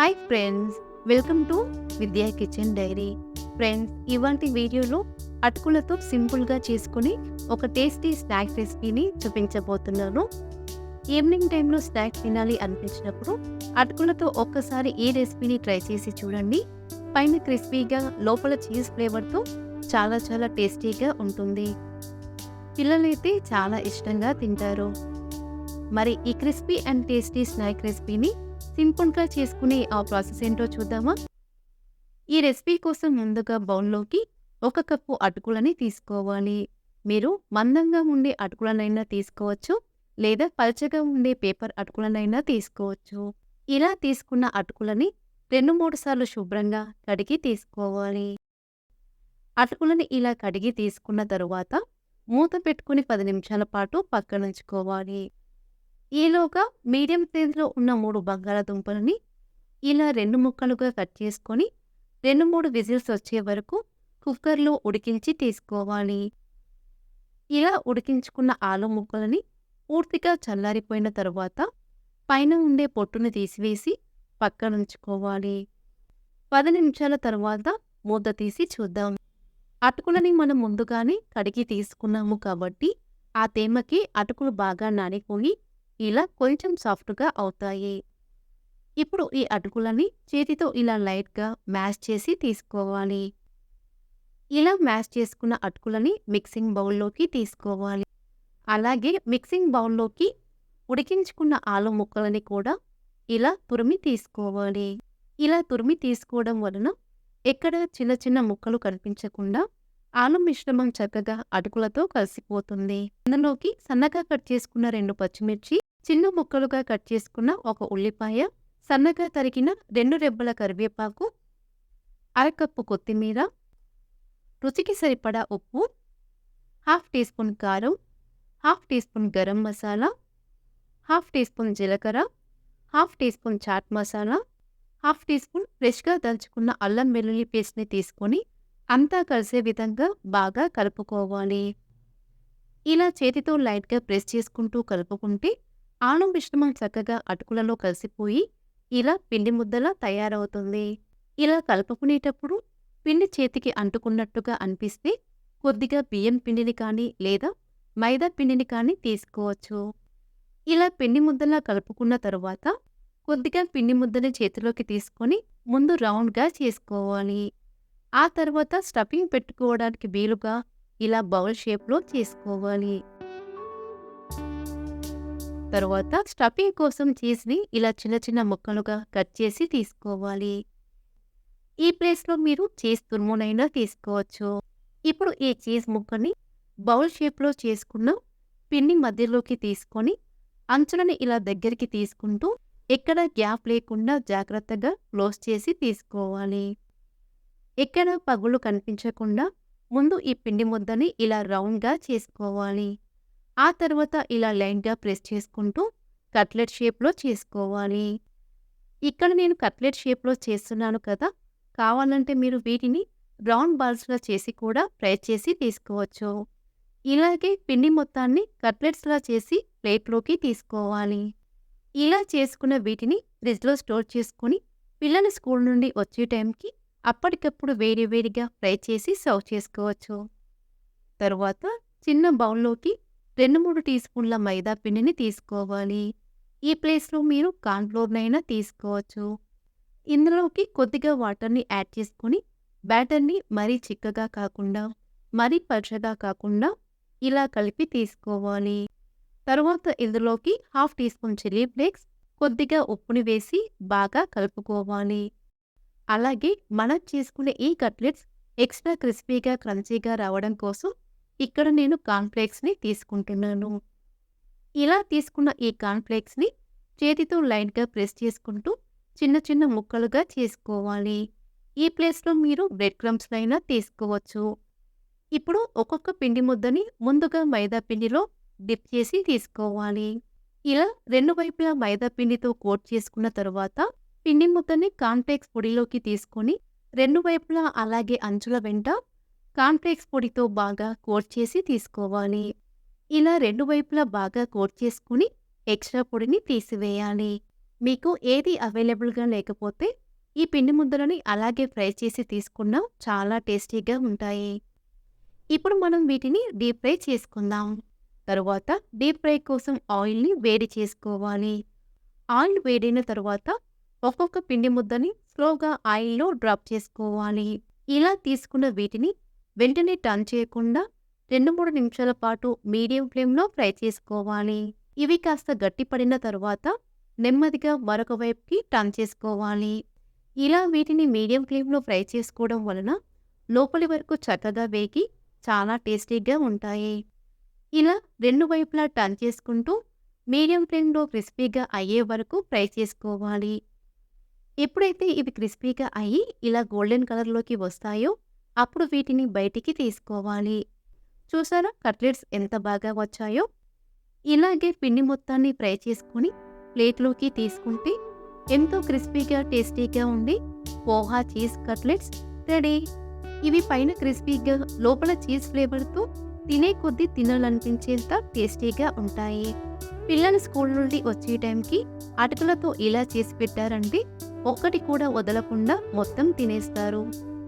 Hi friends welcome to Vidya kitchen diary friends ఇవాంటి వీడియోలో అటుకులతో సింపుల్గా చేసుకుని ఒక టేస్టీ స్నాక్ రెసిపీని చూపించబోతున్నాను. ఈవినింగ్ టైంలో స్నాక్ తినాలి అనిపించినప్పుడు అటుకులతో ఒక్కసారి ఈ రెసిపీని ట్రై చేసి చూడండి. పైన క్రిస్పీగా లోపల చీజ్ ఫ్లేవర్తో చాలా చాలా టేస్టీగా ఉంటుంది. పిల్లలైతే చాలా ఇష్టంగా తింటారు. మరి ఈ క్రిస్పీ అండ్ టేస్టీ స్నాక్ రెసిపీని సింపుల్గా చేసుకునే ఆ ప్రాసెస్ ఏంటో చూద్దామా? ఈ రెసిపీ కోసం ముందుగా బౌల్లోకి ఒక కప్పు అటుకులని తీసుకోవాలి. మీరు మందంగా ఉండే అటుకులనైనా తీసుకోవచ్చు లేదా పలచగా ఉండే పేపర్ అటుకులనైనా తీసుకోవచ్చు. ఇలా తీసుకున్న అటుకులని రెండు మూడు సార్లు శుభ్రంగా కడిగి తీసుకోవాలి. అటుకులని ఇలా కడిగి తీసుకున్న తరువాత మూత పెట్టుకుని పది నిమిషాల పాటు పక్కనుంచుకోవాలి ఈలోగా మీడియం సైజులో ఉన్న మూడు బంగాళాదుంపలని ఇలా రెండు ముక్కలుగా కట్ చేసుకొని రెండు మూడు విజిల్స్ వచ్చే వరకు కుక్కర్లో ఉడికించి తీసుకోవాలి. ఇలా ఉడికించుకున్న ఆలు ముక్కలని పూర్తిగా చల్లారిపోయిన తరువాత పైన ఉండే పొట్టును తీసివేసి పక్కనుంచుకోవాలి పది నిమిషాల తర్వాత మూత తీసి చూద్దాం. అటుకులని మనం ముందుగానే కడిగి తీసుకున్నాము కాబట్టి ఆ తేమకి అటుకులు బాగా నానిపోయి ఇలా కొంచెం సాఫ్ట్గా అవుతాయి. ఇప్పుడు ఈ అటుకులని చేతితో ఇలా లైట్గా మ్యాష్ చేసి తీసుకోవాలి. ఇలా మ్యాష్ చేసుకున్న అటుకులని మిక్సింగ్ బౌల్లోకి తీసుకోవాలి. అలాగే మిక్సింగ్ బౌల్లోకి ఉడికించుకున్న ఆలు ముక్కలని కూడా ఇలా తురిమి తీసుకోవాలి. ఇలా తురిమి తీసుకోవడం వలన ఎక్కడ చిన్న చిన్న ముక్కలు కనిపించకుండా ఆలు మిశ్రమం చక్కగా అటుకులతో కలిసిపోతుంది. అందులోకి సన్నగా కట్ చేసుకున్న రెండు పచ్చిమిర్చి చిన్న ముక్కలుగా కట్ చేసుకున్న ఒక ఉల్లిపాయ సన్నగా తరిగిన రెండు రెబ్బల కరివేపాకు అరకప్పు కొత్తిమీర రుచికి సరిపడా ఉప్పు హాఫ్ టీ స్పూన్ కారం half tea spoon garam masala half tea spoon జీలకర్ర half teaspoon chaat masala half teaspoon ఫ్రెష్గా దంచుకున్న అల్లం వెల్లుల్లి పేస్ట్ని తీసుకొని అంతా కలిసే విధంగా బాగా కలుపుకోవాలి. ఇలా చేతితో లైట్గా ప్రెస్ చేసుకుంటూ కలుపుకుంటే ఆలు మిశ్రమం చక్కగా అటుకులలో కలిసిపోయి ఇలా పిండి ముద్దలా తయారవుతుంది. ఇలా కలుపుకునేటప్పుడు పిండి చేతికి అంటుకున్నట్టుగా అనిపిస్తే కొద్దిగా బియ్యం పిండిని కానీ లేదా మైదా పిండిని కానీ తీసుకోవచ్చు. ఇలా పిండి ముద్దలా కలుపుకున్న తరువాత కొద్దిగా పిండి ముద్దని చేతిలోకి తీసుకొని ముందు రౌండ్గా చేసుకోవాలి. ఆ తర్వాత స్టఫింగ్ పెట్టుకోవడానికి వీలుగా ఇలా బౌల్ షేప్లో చేసుకోవాలి. తర్వాత స్టఫింగ్ కోసం చీజ్ని ఇలా చిన్న చిన్న ముక్కలుగా కట్ చేసి తీసుకోవాలి. ఈ ప్లేస్లో మీరు చీజ్ తురుమునైనా తీసుకోవచ్చు. ఇప్పుడు ఈ చీజ్ ముక్కని బౌల్ షేప్లో చేసుకున్న పిండి మధ్యలోకి తీసుకొని అంచులని ఇలా దగ్గరికి తీసుకుంటూ ఎక్కడ గ్యాప్ లేకుండా జాగ్రత్తగా క్లోజ్ చేసి తీసుకోవాలి. ఎక్కడ పగులు కనిపించకుండా ముందు ఈ పిండి ముద్దని ఇలా రౌండ్గా చేసుకోవాలి. ఆ తర్వాత ఇలా లైన్గా ప్రెస్ చేసుకుంటూ కట్లెట్ షేప్లో చేసుకోవాలి. ఇక్కడ నేను కట్లెట్ షేప్లో చేస్తున్నాను కదా కావాలంటే మీరు వీటిని రౌండ్ బాల్స్లా చేసి కూడా ఫ్రై చేసి తీసుకోవచ్చు. ఇలాగే పిండి మొత్తాన్ని కట్లెట్స్లా చేసి ప్లేట్లోకి తీసుకోవాలి. ఇలా చేసుకున్న వీటిని ఫ్రిడ్జ్లో స్టోర్ చేసుకొని పిల్లల స్కూల్ నుండి వచ్చే టైంకి అప్పటికప్పుడు వేడి వేడిగా ఫ్రై చేసి సర్వ్ చేసుకోవచ్చు. తర్వాత చిన్న బౌల్లోకి రెండు మూడు టీ స్పూన్ల మైదా పిండిని తీసుకోవాలి. ఈ ప్లేస్లో మీరు కార్న్ఫ్లోర్నైనా తీసుకోవచ్చు. ఇందులోకి కొద్దిగా వాటర్ని యాడ్ చేసుకొని బ్యాటర్ని మరీ చిక్కగా కాకుండా మరీ పల్చగా కాకుండా ఇలా కలిపి తీసుకోవాలి. తర్వాత ఇందులోకి half tea spoon chilli flakes కొద్దిగా ఉప్పుని వేసి బాగా కలుపుకోవాలి. అలాగే మనం చేసుకునే ఈ కట్లెట్స్ ఎక్స్ట్రా క్రిస్పీగా క్రంచీగా రావడం కోసం ఇక్కడ నేను కాన్ఫ్లేక్స్ని తీసుకుంటున్నాను. ఇలా తీసుకున్న ఈ కాన్ఫ్లేక్స్ని చేతితో లైట్గా ప్రెస్ చేసుకుంటూ చిన్న చిన్న ముక్కలుగా చేసుకోవాలి. ఈ ప్లేస్లో మీరు బ్రెడ్ క్రమ్స్ అయినా తీసుకోవచ్చు. ఇప్పుడు ఒక్కొక్క పిండి ముద్దని ముందుగా మైదా పిండిలో డిప్ చేసి తీసుకోవాలి. ఇలా రెండు వైపులా మైదా పిండితో కోట్ చేసుకున్న తరువాత పిండి ముద్దని కాన్ఫ్లేక్స్ పొడిలోకి తీసుకొని రెండు వైపులా అలాగే అంచుల వెంట కాన్ఫ్లేక్స్ పొడితో బాగా కోట్ చేసి తీసుకోవాలి ఇలా రెండు వైపులా బాగా కోట్ చేసుకుని ఎక్స్ట్రా పొడిని తీసివేయాలి మీకు ఏది అవైలబుల్‌గా లేకపోతే ఈ పిండి ముద్దలని అలాగే ఫ్రై చేసి తీసుకున్నా చాలా టేస్టీగా ఉంటాయి. ఇప్పుడు మనం వీటిని డీప్ ఫ్రై చేసుకుందాం. తరువాత డీప్ ఫ్రై కోసం ఆయిల్‌ని వేడి చేసుకోవాలి. ఆయిల్ వేడైన తర్వాత ఒక్కొక్క పిండి ముద్దని స్లోగా ఆయిల్‌లో డ్రాప్ చేసుకోవాలి. ఇలా తీసుకున్న వీటిని వెంటనే టర్న్ చేయకుండా 2, 3 నిమిషాల పాటు మీడియం ఫ్లేమ్‌లో ఫ్రై చేసుకోవాలి. ఇవి కాస్త గట్టిపడిన తర్వాత నెమ్మదిగా మరొక వైపుకి టర్న్ చేసుకోవాలి. ఇలా వీటిని మీడియం ఫ్లేమ్‌లో ఫ్రై చేసుకోవడం వలన లోపలి వరకు చక్కగా వేగి చాలా టేస్టీగా ఉంటాయి. ఇలా రెండు వైపులా టర్న్ చేసుకుంటూ మీడియం ఫ్లేమ్‌లో క్రిస్పీగా అయ్యే వరకు ఫ్రై చేసుకోవాలి. ఎప్పుడైతే ఇవి క్రిస్పీగా అయ్యి ఇలా గోల్డెన్ కలర్‌లోకి వస్తాయో అప్పుడు వీటిని బయటికి తీసుకోవాలి. చూసారా కట్లెట్స్ ఎంత బాగా వచ్చాయో? ఇలాగే పిండి మొత్తాన్ని ఫ్రై చేసుకొని ప్లేట్‌లోకి తీసుకుంటే ఎంతో క్రిస్పీగా, టేస్టీగా ఉండి పోహా చీజ్ కట్లెట్స్ రెడీ. ఇవి పైన క్రిస్పీగా లోపల చీజ్ ఫ్లేవర్‌తో తినే కొద్దీ తినాలనిపించేంత టేస్టీగా ఉంటాయి. పిల్లలు స్కూల్ నుండి వచ్చే టైంకి అటుకులతో ఇలా చేసి పెట్టారంటే ఒక్కటి కూడా వదలకుండా మొత్తం తినేస్తారు.